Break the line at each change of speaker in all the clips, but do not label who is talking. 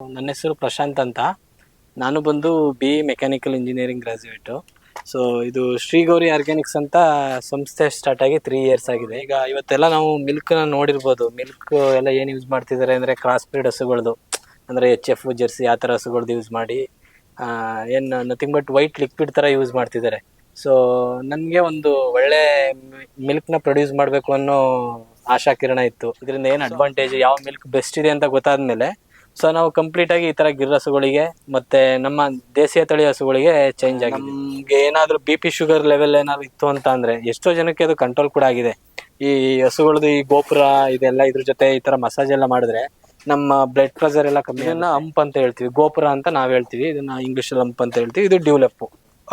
ನನ್ನ ಹೆಸರು ಪ್ರಶಾಂತ್ ಅಂತ. ನಾನು ಬಂದು B mechanical engineering graduate so ಇದು ಶ್ರೀಗೌರಿ ಆರ್ಗ್ಯಾನಿಕ್ಸ್ ಅಂತ ಸಂಸ್ಥೆ ಸ್ಟಾರ್ಟ್ ಆಗಿ ತ್ರೀ ಇಯರ್ಸ್ ಆಗಿದೆ. ಈಗ ಇವತ್ತೆಲ್ಲ ನಾವು ಮಿಲ್ಕ್ನ ನೋಡಿರ್ಬೋದು. ಮಿಲ್ಕ್ ಎಲ್ಲ ಏನು ಯೂಸ್ ಮಾಡ್ತಿದ್ದಾರೆ ಅಂದರೆ ಕ್ರಾಸ್ ಬ್ರೀಡ್ ಹಸುಗಳದು. ಅಂದರೆ ಎಚ್ ಎಫ್ ಜರ್ಸಿ ಆ ಥರ ಹಸುಗಳ್ದು ಯೂಸ್ ಮಾಡಿ ಏನು ನಥಿಂಗ್ ಬಟ್ ವೈಟ್ ಲಿಕ್ವಿಡ್ ಥರ ಯೂಸ್ ಮಾಡ್ತಿದ್ದಾರೆ. ಸೊ ನನಗೆ ಒಂದು ಒಳ್ಳೆ ಮಿಲ್ಕ್ನ ಪ್ರೊಡ್ಯೂಸ್ ಮಾಡಬೇಕು ಅನ್ನೋ ಆಶಾ ಕಿರಣ ಇತ್ತು. ಇದರಿಂದ ಏನು ಅಡ್ವಾಂಟೇಜ್ ಯಾವ ಮಿಲ್ಕ್ ಬೆಸ್ಟ್ ಇದೆ ಅಂತ ಗೊತ್ತಾದ್ಮೇಲೆ ಸೊ ನಾವು ಕಂಪ್ಲೀಟ್ ಆಗಿ ಈ ತರ ಗಿರ್ ಹಸುಗಳಿಗೆ ಮತ್ತೆ ನಮ್ಮ ದೇಸಿಯ ತಳಿ ಹಸುಗಳಿಗೆ ಚೇಂಜ್ ಆಗಿದೆ. ನಮ್ಗೆ ಏನಾದ್ರೂ ಬಿ ಪಿ ಶುಗರ್ ಲೆವೆಲ್ ಏನಾದ್ರು ಇತ್ತು ಅಂತ ಅಂದ್ರೆ ಎಷ್ಟೋ ಜನಕ್ಕೆ ಅದು ಕಂಟ್ರೋಲ್ ಕೂಡ ಆಗಿದೆ. ಈ ಹಸುಗಳದ್ದು ಈ ಗೋಪುರ ಇದೆಲ್ಲ ಇದ್ರ ಜೊತೆ ಈ ತರ ಮಸಾಜ್ ಎಲ್ಲ ಮಾಡಿದ್ರೆ ನಮ್ಮ ಬ್ಲಡ್ ಪ್ರೆಷರ್ ಎಲ್ಲ ಕಮ್ಮಿ ಇದನ್ನ ಅಂಪ್ ಅಂತ ಹೇಳ್ತೀವಿ. ಗೋಪುರ ಅಂತ ನಾವ್ ಹೇಳ್ತೀವಿ. ಇದನ್ನ ಇಂಗ್ಲಿಷ್ ಅಲ್ಲಿ ಅಂಪ್ ಅಂತ ಹೇಳ್ತೀವಿ. ಇದು ಡ್ಯೂಲೆಪ್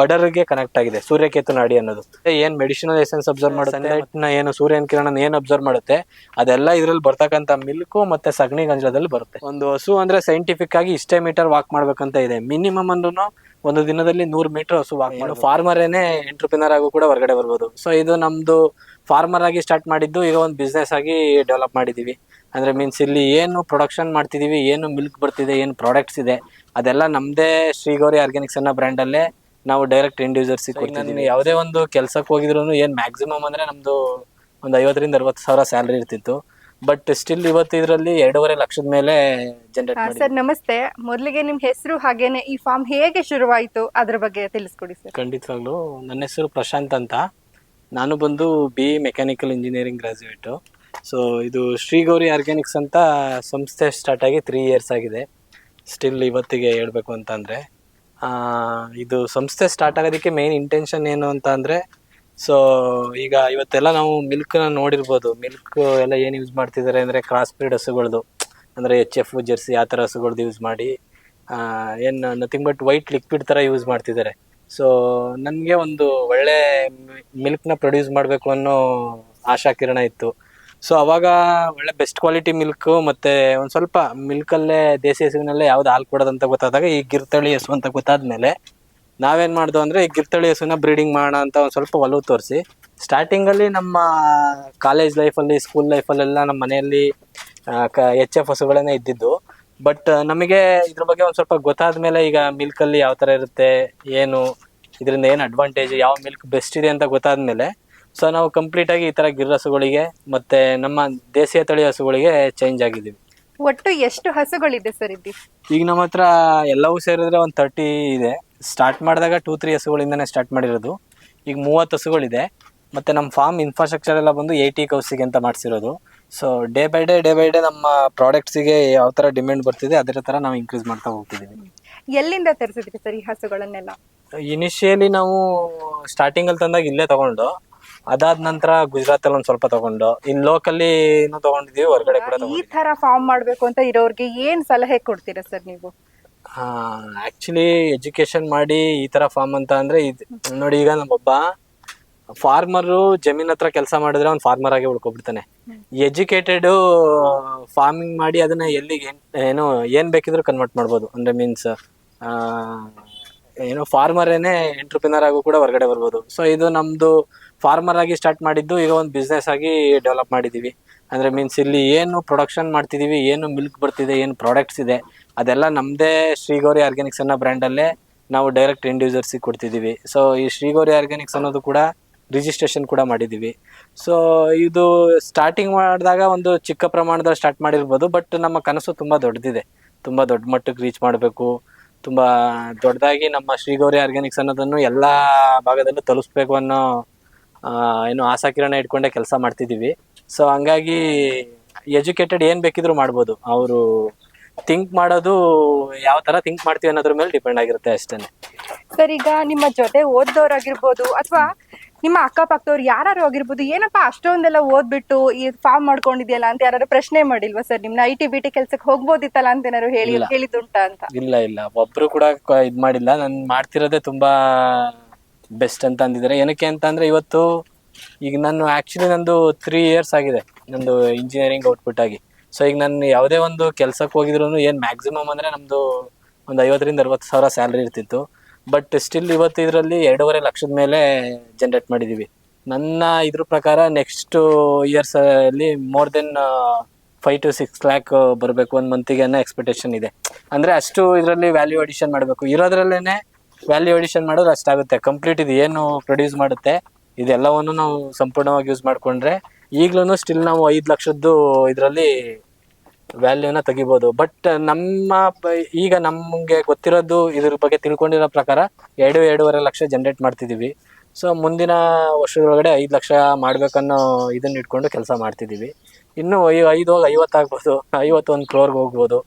ಅಡರ್ಗೆ ಕನೆಕ್ಟ್ ಆಗಿದೆ ಸೂರ್ಯಕೇತು ನಾಡಿ ಅನ್ನೋದು. ಏನ್ ಮೆಡಿಸಿನಲ್ ಎಸೆನ್ಸ್ ಅಬ್ಸರ್ವ್ ಮಾಡುತ್ತೆ ಏನು ಸೂರ್ಯನ ಕಿರಣ ಏನು ಅಬ್ಸರ್ವ್ ಮಾಡುತ್ತೆ ಅದೆಲ್ಲ ಇದ್ರಲ್ಲಿ ಬರ್ತಕ್ಕಂತ ಮಿಲ್ಕು ಮತ್ತೆ ಸಗಣಿ ಗಂಜಲದಲ್ಲಿ ಬರುತ್ತೆ. ಒಂದು ಹಸು ಅಂದ್ರೆ ಸೈಂಟಿಫಿಕ್ ಆಗಿ ಇಷ್ಟೇ ಮೀಟರ್ ವಾಕ್ ಮಾಡ್ಬೇಕಂತ ಇದೆ. ಮಿನಿಮಮ್ ಅಂದ್ರೂ ಒಂದು ದಿನದಲ್ಲಿ ನೂರ್ ಮೀಟರ್ ಹಸು ವಾಕ್ ಮಾಡೋ ಫಾರ್ಮರ್ ಏನೇ ಎಂಟ್ರಪ್ರಿನರ್ ಆಗು ಕೂಡ ಹೊರಗಡೆ ಬರ್ಬೋದು. ಸೊ ಇದು ನಮ್ದು ಫಾರ್ಮರ್ ಆಗಿ ಸ್ಟಾರ್ಟ್ ಮಾಡಿದ್ದು ಈಗ ಒಂದು ಬಿಸ್ನೆಸ್ ಆಗಿ ಡೆವಲಪ್ ಮಾಡಿದೀವಿ. ಅಂದ್ರೆ ಮೀನ್ಸ್ ಇಲ್ಲಿ ಏನು ಪ್ರೊಡಕ್ಷನ್ ಮಾಡ್ತಿದೀವಿ ಏನು ಮಿಲ್ಕ್ ಬರ್ತಿದೆ ಏನು ಪ್ರಾಡಕ್ಟ್ಸ್ ಇದೆ ಅದೆಲ್ಲ ನಮ್ದೇ ಶ್ರೀಗೌರಿ ಆರ್ಗ್ಯಾನಿಕ್ಸ್ ಅನ್ನೋ ಬ್ರ್ಯಾಂಡ್ ಅಲ್ಲೇ ನಾವು ಡೈರೆಕ್ಟ್ ಎಂಡ್ ಯೂಸರ್ಸ್ ಕೊಡ್ತಿದ್ದೀವಿ. ಯಾವುದೇ ಒಂದು ಕೆಲ್ಸಕ್ಕೆ ಹೋಗಿದ್ರು ಏನ್ ಮ್ಯಾಕ್ಸಿಮಮ್ ಅಂದ್ರೆ ನಮ್ದು ಒಂದು ಐವತ್ತರಿಂದ ಅರವತ್ತು ಸಾವಿರ ಸ್ಯಾಲರಿ ಇರ್ತಿತ್ತು. ಬಟ್ ಸ್ಟಿಲ್ ಇವತ್ತು ಇದರಲ್ಲಿ ಎರಡೂವರೆ ಲಕ್ಷದ ಮೇಲೆ ಜನರೇಟ್ ಮಾಡಿ
ಸರ್ ನಮಸ್ತೆ. ಮೊದಲಿಗೆ ನಿಮ್ಮ ಹೆಸರು ಹಾಗೇನೆ ಈ ಫಾರ್ಮ್ ಹೇಗೆ ಶುರುವಾಯಿತು ಅದ್ರ ಬಗ್ಗೆ ತಿಳಿಸ್ಕೊಡಿ ಸರ್.
ಖಂಡಿತವಾಗ್ಲು. ನನ್ನ ಹೆಸರು ಪ್ರಶಾಂತ್ ಅಂತ. ನಾನು ಬಂದು B mechanical engineering graduate so ಇದು ಶ್ರೀಗೌರಿ ಆರ್ಗ್ಯಾನಿಕ್ಸ್ ಅಂತ ಸಂಸ್ಥೆ ಸ್ಟಾರ್ಟ್ ಆಗಿ ತ್ರೀ ಇಯರ್ಸ್ ಆಗಿದೆ. ಸ್ಟಿಲ್ ಇವತ್ತಿಗೆ ಹೇಳ್ಬೇಕು ಅಂತ ಅಂದರೆ. ಇದು ಸಂಸ್ಥೆ ಸ್ಟಾರ್ಟ್ ಆಗೋದಕ್ಕೆ ಮೇನ್ ಇಂಟೆನ್ಷನ್ ಏನು ಅಂತ ಅಂದರೆ ಸೊ ಈಗ ಇವತ್ತೆಲ್ಲ ನಾವು ಮಿಲ್ಕ್ನ ನೋಡಿರ್ಬೋದು. ಮಿಲ್ಕ್ ಎಲ್ಲ ಏನು ಯೂಸ್ ಮಾಡ್ತಿದ್ದಾರೆ ಅಂದರೆ ಕ್ರಾಸ್ ಬ್ರೀಡ್ ಹಸುಗಳದು. ಅಂದರೆ ಎಚ್ ಎಫ್ ಜೆರ್ಸಿ ಆ ಥರ ಹಸುಗಳ್ದು ಯೂಸ್ ಮಾಡಿ ಏನು ನಥಿಂಗ್ ಬಟ್ ವೈಟ್ ಲಿಕ್ವಿಡ್ ಥರ ಯೂಸ್ ಮಾಡ್ತಿದ್ದಾರೆ. ಸೊ ನನಗೆ ಒಂದು ಒಳ್ಳೆ ಮಿಲ್ಕ್ನ ಪ್ರೊಡ್ಯೂಸ್ ಮಾಡಬೇಕು ಅನ್ನೋ ಆಶಾ ಕಿರಣ ಇತ್ತು. ಸೊ ಅವಾಗ ಒಳ್ಳೆ ಬೆಸ್ಟ್ ಕ್ವಾಲಿಟಿ ಮಿಲ್ಕ್ ಮತ್ತೆ ಒಂದು ಸ್ವಲ್ಪ ಮಿಲ್ಕಲ್ಲೇ ದೇಸಿ ಹಸುವಿನಲ್ಲೇ ಯಾವ್ದು ಹಾಲು ಕೊಡೋದಂತ ಗೊತ್ತಾದಾಗ ಈ ಗಿರ್ತಳಿ ಹಸು ಅಂತ ಗೊತ್ತಾದ್ಮೇಲೆ ನಾವೇನ್ ಮಾಡ್ದು ಅಂದ್ರೆ ಈ ಗಿರ್ತಳಿ ಹಸುನ ಬ್ರೀಡಿಂಗ್ ಮಾಡೋಣ ಅಂತ ಒಂದು ಸ್ವಲ್ಪ ಒಲವು ತೋರಿಸಿ. ಸ್ಟಾರ್ಟಿಂಗಲ್ಲಿ ನಮ್ಮ ಕಾಲೇಜ್ ಲೈಫಲ್ಲಿ ಸ್ಕೂಲ್ ಲೈಫಲ್ಲೆಲ್ಲ ನಮ್ಮ ಮನೆಯಲ್ಲಿ ಎಚ್ ಎಫ್ ಹಸುಗಳನ್ನೇ ಇದ್ದಿದ್ದು. ಬಟ್ ನಮಗೆ ಇದ್ರ ಬಗ್ಗೆ ಒಂದು ಸ್ವಲ್ಪ ಗೊತ್ತಾದ್ಮೇಲೆ ಈಗ ಮಿಲ್ಕಲ್ಲಿ ಯಾವ ಥರ ಇರುತ್ತೆ, ಏನು, ಇದರಿಂದ ಏನು ಅಡ್ವಾಂಟೇಜ್ ಯಾವ ಮಿಲ್ಕ್ ಬೆಸ್ಟ್ ಇದೆ ಅಂತ ಗೊತ್ತಾದ್ಮೇಲೆ ಸೊ ನಾವು ಕಂಪ್ಲೀಟ್ ಆಗಿ ಈ ತರ ಗಿರ್ ಹಸುಗಳಿಗೆ ಮತ್ತೆ ನಮ್ಮ ದೇಸಿಯ ತಳಿ ಹಸುಗಳಿಗೆ ಚೇಂಜ್ ಆಗಿದ್ದೀವಿ.
ಒಟ್ಟು ಎಷ್ಟು ಹಸುಗಳಿದೆ ಸರ್ ಇಲ್ಲಿ?
ಈಗ ನಮ್ಮ ಹತ್ರ ಎಲ್ಲವೂ ಸೇರಿದ್ರೆ ಒಂದು ತರ್ಟಿ ಇದೆ. ಸ್ಟಾರ್ಟ್ ಮಾಡಿದಾಗ ಟೂ ತ್ರೀ ಹಸುಗಳಿಂದನೇ ಸ್ಟಾರ್ಟ್ ಮಾಡಿರೋದು. ಈಗ ಮೂವತ್ತು ಹಸುಗಳಿದೆ. ಮತ್ತೆ ನಮ್ಮ ಫಾರ್ಮ್ ಇನ್ಫ್ರಾಸ್ಟ್ರಕ್ಚರ್ ಎಲ್ಲ ಬಂದು ಏಯ್ಟಿ ಕೌಸಿಗೆ ಅಂತ ಮಾಡಿಸಿರೋದು. So day by day day by day ನಮ್ಮ ಪ್ರಾಡಕ್ಟ್ಸಿಗೆ ಯಾವ ಥರ ಡಿಮ್ಯಾಂಡ್ ಬರ್ತಿದೆ ಅದರ ಥರ ನಾವು ಇನ್ಕ್ರೀಸ್ ಮಾಡ್ತಾ ಹೋಗ್ತಿದ್ದೀವಿ.
ಎಲ್ಲಿಂದ ತರಿಸಿದ್ರಿ ಸರ್ ಈ ಹಸುಗಳನ್ನೆಲ್ಲ?
ಇನಿಷಿಯಲಿ ನಾವು ಸ್ಟಾರ್ಟಿಂಗ್ ಅಲ್ಲಿ ತಂದಾಗ ಇಲ್ಲೇ ತಗೊಂಡು ಅದಾದ ನಂತರ ಗುಜರಾತ್ ಅಲ್ಲಿ ಒಂದ್ ಸ್ವಲ್ಪ ತಗೊಂಡು ಇನ್ ಲೋಕಲ್ಲಿ ತಗೊಂಡಿದೀವಿ ಹೊರಗಡೆ ಕೂಡ
ಈ ತರ ಫಾರ್ಮ್ ಮಾಡ್ಬೇಕು ಅಂತ ಇರೋರ್ಗೆ ಏನ್ ಸಲಹೆ ಕೊಡ್ತೀರಾ ಸರ್ ನೀವು?
ಆಕ್ಚುಲಿ ಎಜುಕೇಶನ್ ಮಾಡಿ ಈ ತರ ಫಾರ್ಮ್ ಅಂತ ಅಂದ್ರೆ ಇದ್ ನೋಡಿ ಈಗ ನಮ್ಮೊಬ್ಬ ಫಾರ್ಮರು ಜಮೀನ್ ಹತ್ರ ಕೆಲಸ ಮಾಡಿದ್ರೆ ಅವ್ನು ಫಾರ್ಮರ್ ಆಗಿ ಉಳ್ಕೊಬಿಡ್ತಾನೆ. ಎಜುಕೇಟೆಡ್ ಫಾರ್ಮಿಂಗ್ ಮಾಡಿ ಅದನ್ನ ಎಲ್ಲಿಗೆ ಏನು ಏನ್ ಬೇಕಿದ್ರು ಕನ್ವರ್ಟ್ ಮಾಡ್ಬೋದು. ಅಂದ್ರೆ ಮೀನ್ಸ್ ಏನು ಫಾರ್ಮರ್ ಏನೇ ಎಂಟ್ರಪ್ರಿನರ್ ಆಗು ಕೂಡ ಹೊರಗಡೆ ಬರ್ಬೋದು. ಸೊ ಇದು ನಮ್ದು ಫಾರ್ಮರ್ ಆಗಿ ಸ್ಟಾರ್ಟ್ ಮಾಡಿದ್ದು ಈಗ ಒಂದು ಬಿಸ್ನೆಸ್ ಆಗಿ ಡೆವಲಪ್ ಮಾಡಿದೀವಿ. ಅಂದ್ರೆ ಮೀನ್ಸ್ ಇಲ್ಲಿ ಏನು ಪ್ರೊಡಕ್ಷನ್ ಮಾಡ್ತಿದೀವಿ, ಏನು ಮಿಲ್ಕ್ ಬರ್ತಿದೆ, ಏನು ಪ್ರಾಡಕ್ಟ್ಸ್ ಇದೆ, ಅದೆಲ್ಲ ನಮ್ದೇ ಶ್ರೀಗೌರಿ ಆರ್ಗ್ಯಾನಿಕ್ಸ್ ಅನ್ನೋ ಬ್ರ್ಯಾಂಡ್ ಅಲ್ಲೇ ನಾವು ಡೈರೆಕ್ಟ್ ಎಂಡ್ ಯೂಸರ್ಸಿಗೆ ಕೊಡ್ತಿದೀವಿ. ಸೊ ಈ ಶ್ರೀಗೌರಿ ಆರ್ಗ್ಯಾನಿಕ್ಸ್ ಅನ್ನೋದು ಕೂಡ ರಿಜಿಸ್ಟ್ರೇಷನ್ ಕೂಡ ಮಾಡಿದೀವಿ. ಸೊ ಇದು ಸ್ಟಾರ್ಟಿಂಗ್ ಮಾಡಿದಾಗ ಒಂದು ಚಿಕ್ಕ ಪ್ರಮಾಣದಲ್ಲಿ ಸ್ಟಾರ್ಟ್ ಮಾಡಿರ್ಬೋದು ಬಟ್ ನಮ್ಮ ಕನಸು ತುಂಬಾ ದೊಡ್ಡದಿದೆ. ತುಂಬಾ ದೊಡ್ಡ ಮಟ್ಟಕ್ಕೆ ರೀಚ್ ಮಾಡಬೇಕು. ತುಂಬಾ ದೊಡ್ಡದಾಗಿ ನಮ್ಮ ಶ್ರೀಗೌರಿ ಆರ್ಗ್ಯಾನಿಕ್ಸ್ ಅನ್ನೋದನ್ನು ಎಲ್ಲಾ ಭಾಗದಲ್ಲೂ ತಲುಪಿಸ್ಬೇಕು ಅನ್ನೋ ಏನು ಆಸಾಕಿರಣ ಇಟ್ಕೊಂಡೆ ಕೆಲಸ ಮಾಡ್ತಿದ್ದೀವಿ. ಸೊ ಹಂಗಾಗಿ ಎಜುಕೇಟೆಡ್ ಏನ್ ಬೇಕಿದ್ರು ಮಾಡ್ಬೋದು. ಅವರು ಥಿಂಕ್ ಮಾಡೋದು ಯಾವ ತರ ಥಿಂಕ್ ಮಾಡ್ತೀವಿ ಅನ್ನೋದ್ರ ಮೇಲೆ ಡಿಪೆಂಡ್ ಆಗಿರುತ್ತೆ ಅಷ್ಟೇ.
ಸರ್ ಈಗ ನಿಮ್ಮ ಜೊತೆ ಓದ್ದವ್ರಾಗಿರ್ಬೋದು ಅಥವಾ ನಿಮ್ಮ ಅಕ್ಕಪಕ್ಕದವ್ರು ಯಾರು ಆಗಿರ್ಬೋದು ಏನಪ್ಪಾ ಅಷ್ಟೊಂದೆಲ್ಲ ಓದ್ಬಿಟ್ಟು ಈ ಫಾರ್ಮ್ ಮಾಡ್ಕೊಂಡಿದ್ಯಲ್ಲ ಅಂತ ಯಾರು ಪ್ರಶ್ನೆ ಮಾಡಿಲ್ವಾ ಸರ್? ನಿಮ್ನ ಐ ಟಿ ಬಿ ಟಿ ಕೆಲ್ಸಕ್ಕೆ ಹೋಗ್ಬೋದಿತ್ತಲ್ಲ ಅಂತ ಏನಾದ್ರು ಹೇಳಿ
ಇಲ್ಲ.
ಹೇಳಿದುಂಟಾ ಅಂತ?
ಇಲ್ಲ ಇಲ್ಲ. ಒಬ್ರು ಕೂಡ ಕ- ಇದ್ ಮಾಡಿಲ್ಲ. ನಾನು ಮಾಡ್ತಿರೋದೇ ತುಂಬಾ ಬೆಸ್ಟ್ ಅಂತ ಅಂದಿದ್ದಾರೆ. ಏನಕ್ಕೆ ಅಂತ ಅಂದ್ರೆ ಇವತ್ತು ಈಗ ನಾನು ಆಕ್ಚುಲಿ ನಂದು ತ್ರೀ ಇಯರ್ಸ್ ಆಗಿದೆ ನಂದು ಇಂಜಿನಿಯರಿಂಗ್ ಔಟ್ಪುಟ್ ಆಗಿ. ಸೊ ಈಗ ನಾನು ಯಾವುದೇ ಒಂದು ಕೆಲಸಕ್ಕೆ ಹೋಗಿದ್ರು ಏನು ಮ್ಯಾಕ್ಸಿಮಮ್ ಅಂದರೆ ನಮ್ಮದು ಒಂದು ಐವತ್ತರಿಂದ ಅರವತ್ತು ಸಾವಿರ ಸ್ಯಾಲ್ರಿ ಇರ್ತಿತ್ತು. ಬಟ್ ಸ್ಟಿಲ್ ಇವತ್ತು ಇದರಲ್ಲಿ ಎರಡೂವರೆ ಲಕ್ಷದ ಮೇಲೆ ಜನರೇಟ್ ಮಾಡಿದ್ದೀವಿ ನನ್ನ ಇದ್ರ ಪ್ರಕಾರ next ಇಯರ್ಸಲ್ಲಿ more than five to six lakh ಬರಬೇಕು ಒಂದು ಮಂತಿಗೆ ಅನ್ನೋ ಎಕ್ಸ್ಪೆಕ್ಟೇಷನ್ ಇದೆ. ಅಂದರೆ ಅಷ್ಟು ಇದರಲ್ಲಿ ವ್ಯಾಲ್ಯೂ ಅಡಿಷನ್ ಮಾಡಬೇಕು. ಇರೋದ್ರಲ್ಲೇ ವ್ಯಾಲ್ಯೂ ಅಡಿಷನ್ ಮಾಡಿದ್ರೆ ಅಷ್ಟಾಗುತ್ತೆ ಕಂಪ್ಲೀಟ್ ಇದು ಏನು ಪ್ರೊಡ್ಯೂಸ್ ಮಾಡುತ್ತೆ, ಇದೆಲ್ಲವನ್ನು ನಾವು ಸಂಪೂರ್ಣವಾಗಿ ಯೂಸ್ ಮಾಡಿಕೊಂಡ್ರೆ ಈಗಲೂ ಸ್ಟಿಲ್ ನಾವು ಐದು ಲಕ್ಷದ್ದು ಇದರಲ್ಲಿ ವ್ಯಾಲ್ಯೂನ ತೆಗಿಬೋದು. ಬಟ್ ನಮ್ಮ ಈಗ ನಮಗೆ ಗೊತ್ತಿರೋದು ಇದ್ರ ಬಗ್ಗೆ ತಿಳ್ಕೊಂಡಿರೋ ಪ್ರಕಾರ ಎರಡು, ಎರಡೂವರೆ ಲಕ್ಷ ಜನ್ರೇಟ್ ಮಾಡ್ತಿದ್ದೀವಿ. ಸೊ ಮುಂದಿನ ವರ್ಷದೊಳಗಡೆ ಐದು ಲಕ್ಷ ಮಾಡಬೇಕನ್ನೋ ಇದನ್ನ ಇಟ್ಕೊಂಡು ಕೆಲಸ ಮಾಡ್ತಿದ್ದೀವಿ. ಇನ್ನು ಐ, ಐದು ಹೋಗಿ ಐವತ್ತಾಗ್ಬೋದು, ಐವತ್ತೊಂದು ಕ್ರೋರ್ಗೆ ಹೋಗ್ಬೋದು.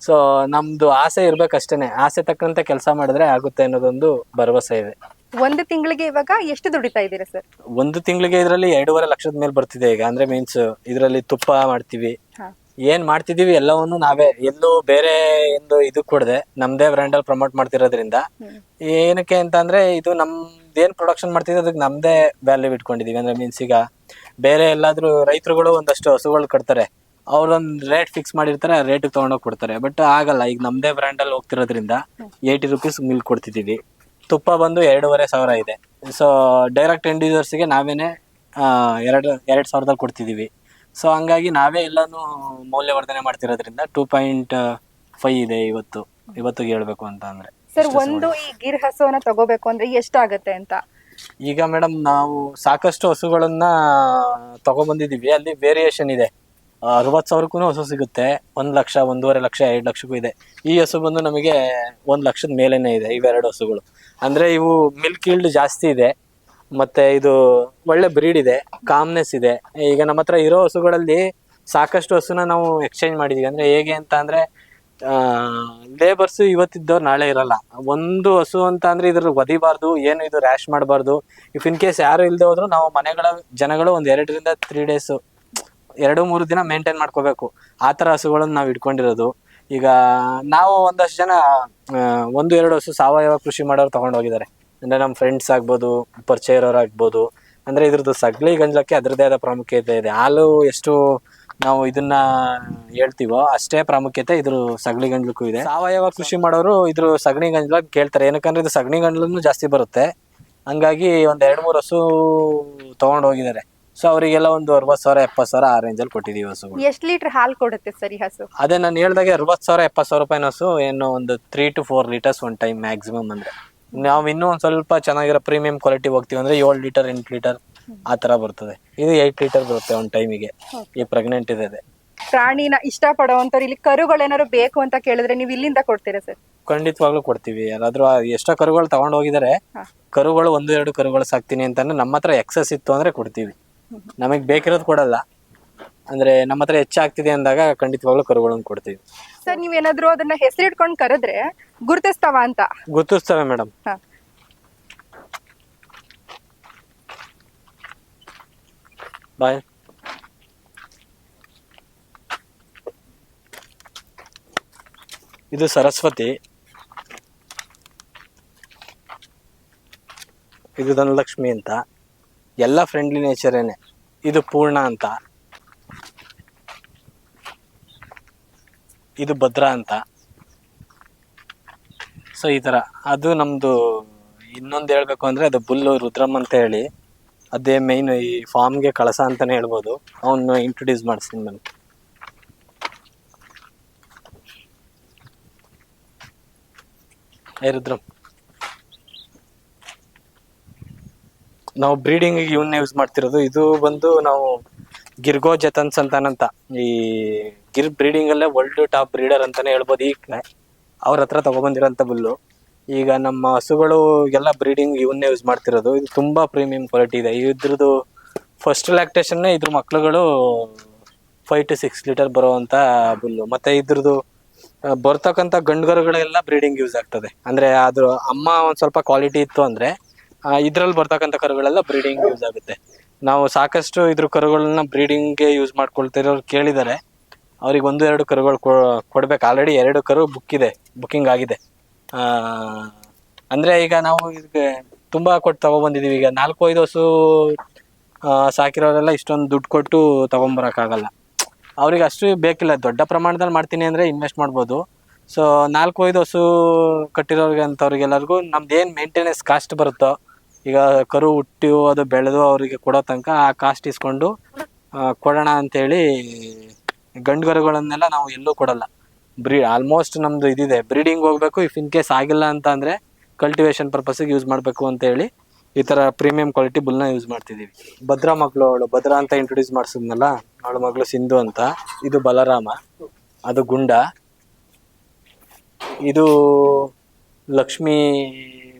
ಸೊ ನಮ್ದು ಆಸೆ ಇರ್ಬೇಕಷ್ಟೇನೆ. ಆಸೆ ತಕ್ಕಂತೆ ಕೆಲಸ ಮಾಡಿದ್ರೆ ಆಗುತ್ತೆ ಅನ್ನೋದೊಂದು ಭರವಸೆ ಇದೆ.
ಒಂದು ತಿಂಗಳಿಗೆ ಇವಾಗ ಎಷ್ಟು ದುಡಿತಾ ಇದ್ದೀರಾ ಸರ್?
ಒಂದು ತಿಂಗಳಿಗೆ ಇದರಲ್ಲಿ ಎರಡೂವರೆ ಲಕ್ಷದ ಮೇಲೆ ಬರ್ತಿದೆ ಈಗ. ಅಂದ್ರೆ ಮೀನ್ಸ್ ಇದರಲ್ಲಿ ತುಪ್ಪ ಮಾಡ್ತೀವಿ.
ಹಾ.
ಏನ್ ಮಾಡ್ತಿದೀವಿ ಎಲ್ಲವನ್ನು ನಾವೇ. ಎಲ್ಲೂ ಬೇರೆ ಎಂದು ಇದು ಕೊಡದೆ. ನಮ್ದೇ ಬ್ರ್ಯಾಂಡ್ ಅಲ್ಲಿ ಪ್ರಮೋಟ್ ಮಾಡ್ತಿರೋದ್ರಿಂದ. ಏನಕ್ಕೆ ಅಂತ ಅಂದ್ರೆ ಇದು ನಮ್ದೇನ್ ಪ್ರೊಡಕ್ಷನ್ ಮಾಡ್ತಿದ್ವಿ ಅದಕ್ಕೆ ನಮ್ದೇ ವ್ಯಾಲ್ಯೂ ಇಟ್ಕೊಂಡಿದೀವಿ. ಅಂದ್ರೆ ಮೀನ್ಸ್ ಈಗ ಬೇರೆ ಎಲ್ಲಾದ್ರೂ ರೈತರುಗಳು ಒಂದಷ್ಟು ಹಸುಗಳು ಕಟ್ತಾರೆ. ಅವ್ರೊಂದ್ ರೇಟ್ ಫಿಕ್ಸ್ ಮಾಡಿರ್ತಾರೆ ಆ ರೇಟ್ ತಗೊಂಡೋಗಿ ಕೊಡ್ತಾರೆ. ಬಟ್ ಆಗಲ್ಲ ಈಗ ನಮ್ದೇ ಬ್ರ್ಯಾಂಡ್ ಅಲ್ಲಿ ಹೋಗ್ತಿರೋದ್ರಿಂದ ಏಯ್ಟಿ ರುಪೀಸ್ ಮಿಲ್ ಕೊಡ್ತಿದೀವಿ. ತುಪ್ಪ ಬಂದು ಎರಡೂವರೆ ಸಾವಿರ ಇದೆ. ಸೊ ಡೈರೆಕ್ಟ್ ಎಂಡ್ ಯೂಸರ್ಸ್ಗೆ ನಾವೇನೆ ಆ, ಎರಡು ಎರಡು ಸಾವಿರದಲ್ಲಿ ಕೊಡ್ತಿದೀವಿ. ಸೊ ಹಂಗಾಗಿ ನಾವೇ ಎಲ್ಲಾನು ಮೌಲ್ಯವರ್ಧನೆ ಮಾಡ್ತಿರೋದ್ರಿಂದ ಟೂ ಪಾಯಿಂಟ್ ಫೈವ್ ಇದೆ ಇವತ್ತು. ಇವತ್ತು ಹೇಳ್ಬೇಕು ಅಂತ ಅಂದ್ರೆ.
ಸರ್ ಒಂದು ಈ ಗಿರ್ ಹಸುವನ್ನ ತಗೋಬೇಕು ಅಂದ್ರೆ ಎಷ್ಟಾಗತ್ತೆ ಅಂತ?
ಈಗ ಮೇಡಮ್ ನಾವು ಸಾಕಷ್ಟು ಹಸುಗಳನ್ನ ತಗೊಂಡ್ಬಂದಿದೀವಿ ಅಲ್ಲಿ ವೇರಿಯೇಷನ್ ಇದೆ. ಅರವತ್ತು ಸಾವಿರಕ್ಕೂ ಹಸು ಸಿಗುತ್ತೆ. ಒಂದು ಲಕ್ಷ, ಒಂದೂವರೆ ಲಕ್ಷ, ಎರಡು ಲಕ್ಷಕ್ಕೂ ಇದೆ. ಈ ಹಸು ಬಂದು ನಮಗೆ ಒಂದು ಲಕ್ಷದ ಮೇಲೇನೆ ಇದೆ ಇವೆರಡು ಹಸುಗಳು. ಅಂದ್ರೆ ಇವು ಮಿಲ್ಕ್ ಇಲ್ಡ್ ಜಾಸ್ತಿ ಇದೆ, ಮತ್ತೆ ಇದು ಒಳ್ಳೆ ಬ್ರೀಡ್ ಇದೆ ಕಾಮ್ನೆಸ್ ಇದೆ. ಈಗ ನಮ್ಮ ಹತ್ರ ಇರೋ ಹಸುಗಳಲ್ಲಿ ಸಾಕಷ್ಟು ಹಸುನ ನಾವು ಎಕ್ಸ್ಚೇಂಜ್ ಮಾಡಿದೀವಿ. ಅಂದ್ರೆ ಹೇಗೆ ಅಂತ ಅಂದರೆ ಲೇಬರ್ಸ್ ಇವತ್ತಿದ್ದವ್ರು ನಾಳೆ ಇರಲ್ಲ. ಒಂದು ಹಸು ಅಂತ ಅಂದರೆ ಇದ್ರ ಒದಿಬಾರ್ದು, ಏನು ಇದು ರ್ಯಾಶ್ ಮಾಡಬಾರ್ದು. ಇಫ್ ಇನ್ ಕೇಸ್ ಯಾರು ಇಲ್ಲದೆ ಹೋದ್ರು ನಾವು ಮನೆಗಳ ಜನಗಳು ಒಂದು ಎರಡರಿಂದ ತ್ರೀ ಡೇಸ್ ಎರಡು ಮೂರು ದಿನ ಮೇಂಟೈನ್ ಮಾಡ್ಕೋಬೇಕು. ಆ ಥರ ಹಸುಗಳನ್ನು ನಾವು ಇಟ್ಕೊಂಡಿರೋದು. ಈಗ ನಾವು ಒಂದಷ್ಟು ಜನ ಒಂದು ಎರಡು ಹಸು ಸಾವಯವ ಕೃಷಿ ಮಾಡೋರು ತಗೊಂಡೋಗಿದ್ದಾರೆ ಅಂದರೆ ನಮ್ಮ ಫ್ರೆಂಡ್ಸ್ ಆಗ್ಬೋದು, ಪರಿಚಯ ಇರೋರು ಆಗ್ಬೋದು. ಅಂದ್ರೆ ಇದ್ರದ್ದು ಸಗ್ಲಿ ಗಂಜಲಕ್ಕೆ ಅದರದ್ದೇ ಆದ ಪ್ರಾಮುಖ್ಯತೆ ಇದೆ. ಹಾಲು ಎಷ್ಟು ನಾವು ಇದನ್ನ ಹೇಳ್ತೀವೋ ಅಷ್ಟೇ ಪ್ರಾಮುಖ್ಯತೆ ಇದ್ರ ಸಗಣಿ ಗಂಜಲಕ್ಕೂ ಇದೆ. ಸಾವಯವ ಕೃಷಿ ಮಾಡೋರು ಇದ್ರ ಸಗಣಿ ಗಂಜಲ ಕೇಳ್ತಾರೆ. ಏನಕ್ಕಂದ್ರೆ ಇದು ಸಗಣಿ ಗಂಜಲನ್ನು ಜಾಸ್ತಿ ಬರುತ್ತೆ. ಹಂಗಾಗಿ ಒಂದ್ ಎರಡ್ ಮೂರು ಹಸು ತಗೊಂಡ್ ಹೋಗಿದ್ದಾರೆ. ಸೊ ಅವರಿಗೆಲ್ಲ ಒಂದು ಅರವತ್ ಸಾವಿರ ಎಪ್ಪತ್ ಸಾವಿರ ಆ ರೇಂಜಲ್ಲಿ ಕೊಟ್ಟಿದೀವಿ ಹಸುಗಳು
ಎಷ್ಟ್ ಲೀಟರ್ ಹಾಲು ಕೊಡುತ್ತೆ ಸರಿ ಈ ಹಸು?
ಅದೇ ನಾನು ಹೇಳ್ದಾಗೆ ಅರವತ್ ಸಾವಿರ ಎಪ್ಪತ್ ಸಾವಿರ ರೂಪಾಯಿ ಹಸು ಏನು ಒಂದು three to four litres one time maximum ಅಂದ್ರೆ. ನಾವು ಇನ್ನೂ ಒಂದ್ ಸ್ವಲ್ಪ ಚೆನ್ನಾಗಿರೋ ಪ್ರೀಮಿಯಂ ಕ್ವಾಲಿಟಿ ಹೋಗ್ತೀವಿ ಅಂದ್ರೆ ಏಳು ಲೀಟರ್ ಎಂಟು ಲೀಟರ್ ಆ ತರ ಬರ್ತದೆ. ಇದು ಏಟ್ ಲೀಟರ್ ಬರುತ್ತೆ ಒಂದ್ ಟೈಮಿಗೆ ಈ ಪ್ರೆಗ್ನೆಂಟ್ ಇದೆ ಇದೆ.
ಪ್ರಾಣಿನ ಇಷ್ಟ ಪಡೋವಂಥವ್ರು ಇಲ್ಲಿ ಕರುಗಳೇನಾದ್ರು ಬೇಕು ಅಂತ ಕೇಳಿದ್ರೆ ನೀವು ಇಲ್ಲಿಂದ ಕೊಡ್ತೀರಾ ಸರ್?
ಖಂಡಿತವಾಗ್ಲೂ ಕೊಡ್ತೀವಿ. ಯಾರಾದ್ರೂ ಆ ಎಷ್ಟೋ ಕರುಗಳು ತಗೊಂಡ್ ಹೋಗಿದ್ದಾರೆ ಕರುಗಳು ಒಂದು ಎರಡು ಕರುಗಳು ಸಾಕ್ತೀನಿ ಅಂತಂದ್ರೆ ನಮ್ಮ ಹತ್ರ ಎಕ್ಸಸ್ ಇತ್ತು ಅಂದ್ರೆ ಕೊಡ್ತೀವಿ. ನಮಗ್ ಬೇಕಿರೋದು ಕೊಡಲ್ಲ. ಅಂದ್ರೆ ನಮ್ಮ ಹತ್ರ ಹೆಚ್ಚಾಗ್ತಿದೆ ಅಂದಾಗ ಖಂಡಿತವಾಗ್ಲೂ ಕರುಗಳನ್ನು ಕೊಡ್ತೀವಿ.
ಸರ್ ನೀವೇನಾದ್ರೂ ಅದನ್ನ ಹೆಸರಿಟ್ಕೊಂಡು ಕರೆದ್ರೆ ಗುರುತಿಸ್ತಾವ ಅಂತ.
ಗುರ್ತಿಸ್ತವೆ ಮೇಡಮ್.
ಹಾ.
ಬಾಯ್. ಇದು ಸರಸ್ವತಿ. ಇದು ಧನಲಕ್ಷ್ಮಿ ಅಂತ. ಎಲ್ಲ ಫ್ರೆಂಡ್ಲಿ ನೇಚರೇನೆ ಇದು ಪೂರ್ಣ ಅಂತ. ಇದು ಭದ್ರ ಅಂತ. ಸೊ ಈ ತರ. ಅದು ನಮ್ದು ಇನ್ನೊಂದು ಹೇಳ್ಬೇಕು ಅಂದ್ರೆ ಅದು ಬುಲ್ಲು ರುದ್ರಮ್ ಅಂತ ಹೇಳಿ. ಅದೇ ಮೈನ್ ಈ ಫಾರ್ಮ್ಗೆ ಕಳಸ ಅಂತಾನೆ ಹೇಳ್ಬೋದು. ಅವನು ಇಂಟ್ರೊಡ್ಯೂಸ್ ಮಾಡಿಸ್ತೀನಿ ನಾನು ಏ, ರುದ್ರಮ್. ನಾವು ಬ್ರೀಡಿಂಗ್ ಇವನ್ನ ಯೂಸ್ ಮಾಡ್ತಿರೋದು. ಇದು ಬಂದು ನಾವು ಗಿರ್ಗೋ ಜತನ್ ಸಂತಾನಂತ ಈ ಗಿರ್ ಬ್ರೀಡಿಂಗ್ ಅಲ್ಲೇ ವರ್ಲ್ಡ್ ಟಾಪ್ ಬ್ರೀಡರ್ ಅಂತಾನೆ ಹೇಳ್ಬೋದು. ಈಗ ಅವ್ರ ಹತ್ರ ತಗೊಬಂದಿರೋಂಥ ಬುಲ್ಲು. ಈಗ ನಮ್ಮ ಹಸುಗಳು ಎಲ್ಲ ಬ್ರೀಡಿಂಗ್ ಇವನ್ನೇ ಯೂಸ್ ಮಾಡ್ತಿರೋದು. ಇದು ತುಂಬಾ ಪ್ರೀಮಿಯಂ ಕ್ವಾಲಿಟಿ ಇದೆ. ಇದ್ರದ್ದು ಫಸ್ಟ್ ಲ್ಯಾಕ್ಟೇಷನ್ ಇದ್ರ ಮಕ್ಳುಗಳು ಫೈವ್ ಟು ಸಿಕ್ಸ್ ಲೀಟರ್ ಬರುವಂತ ಬುಲ್ಲು. ಮತ್ತೆ ಇದ್ರದ್ದು ಬರ್ತಕ್ಕಂಥ ಗಂಡುಗರುಗಳೆಲ್ಲ ಬ್ರೀಡಿಂಗ್ ಯೂಸ್ ಆಗ್ತದೆ. ಅಂದ್ರೆ ಅದ್ರ ಅಮ್ಮ ಒಂದು ಸ್ವಲ್ಪ ಕ್ವಾಲಿಟಿ ಇತ್ತು ಅಂದ್ರೆ ಇದ್ರಲ್ಲಿ ಬರ್ತಕ್ಕಂತ ಕರುಗಳೆಲ್ಲ ಬ್ರೀಡಿಂಗ್ ಯೂಸ್ ಆಗುತ್ತೆ. ನಾವು ಸಾಕಷ್ಟು ಇದ್ರ ಕರುಗಳನ್ನ ಬ್ರೀಡಿಂಗ್ಗೆ ಯೂಸ್ ಮಾಡ್ಕೊಳ್ತಿರೋರು ಕೇಳಿದ್ದಾರೆ ಅವ್ರಿಗೆ ಒಂದು, ಎರಡು ಕರುಗಳು ಕೊಡ್ಬೇಕು. ಆಲ್ರೆಡಿ ಎರಡು ಕರು ಬುಕ್ ಇದೆ ಬುಕ್ಕಿಂಗ್ ಆಗಿದೆ. ಅಂದ್ರೆ ಈಗ ನಾವು ಇದಕ್ಕೆ ತುಂಬಾ ಕೊಟ್ಟು ತಗೊಬಂದಿದೀವಿ. ಈಗ ನಾಲ್ಕು ಐದು ಹಸು ಸಾಕಿರೋರೆಲ್ಲ ಇಷ್ಟೊಂದು ದುಡ್ಡು ಕೊಟ್ಟು ತಗೊಂಬರಕ್ಕಾಗಲ್ಲ. ಅವ್ರಿಗೆ ಅಷ್ಟು ಬೇಕಿಲ್ಲ. ದೊಡ್ಡ ಪ್ರಮಾಣದಲ್ಲಿ ಮಾಡ್ತೀನಿ ಅಂದ್ರೆ ಇನ್ವೆಸ್ಟ್ ಮಾಡ್ಬೋದು. ಸೊ ನಾಲ್ಕು ಐದು ಹಸು ಕಟ್ಟಿರೋರಿಗೆ ಅಂತವ್ರಿಗೆಲ್ಲರಿಗೂ ನಮ್ದು ಏನು ಮೇಂಟೆನೆನ್ಸ್ ಕಾಸ್ಟ್ ಬರುತ್ತೋ ಈಗ ಕರು ಹುಟ್ಟಿ ಅದು ಬೆಳೆದು ಅವರಿಗೆ ಕೊಡೋ ತನಕ ಆ ಕಾಸ್ಟ್ ಇಸ್ಕೊಂಡು ಕೊಡೋಣ ಅಂತೇಳಿ ಗಂಡುಗರುಗಳನ್ನೆಲ್ಲ ನಾವು ಎಲ್ಲೂ ಕೊಡಲ್ಲ. ಬ್ರೀ ಆಲ್ಮೋಸ್ಟ್ ನಮ್ದು ಇದಿದೆ. ಬ್ರೀಡಿಂಗ್ ಹೋಗ್ಬೇಕು ಇಫ್ ಇನ್ ಕೇಸ್ ಆಗಿಲ್ಲ ಅಂತ ಅಂದ್ರೆ ಕಲ್ಟಿವೇಶನ್ ಪರ್ಪಸ್ಗೆ ಯೂಸ್ ಮಾಡಬೇಕು ಅಂತ ಹೇಳಿ ಈ ತರ ಪ್ರೀಮಿಯಂ ಕ್ವಾಲಿಟಿ ಬುಲ್ನ ಯೂಸ್ ಮಾಡ್ತಿದೀವಿ ಭದ್ರಾ ಮಗಳು ಅವಳು, ಭದ್ರಾ ಅಂತ ಇಂಟ್ರೊಡ್ಯೂಸ್ ಮಾಡಿಸಿದ್ನಲ್ಲ? ಅವಳ ಮಗಳು ಸಿಂಧು ಅಂತ. ಇದು ಬಲರಾಮ. ಅದು ಗುಂಡ. ಇದು ಲಕ್ಷ್ಮೀ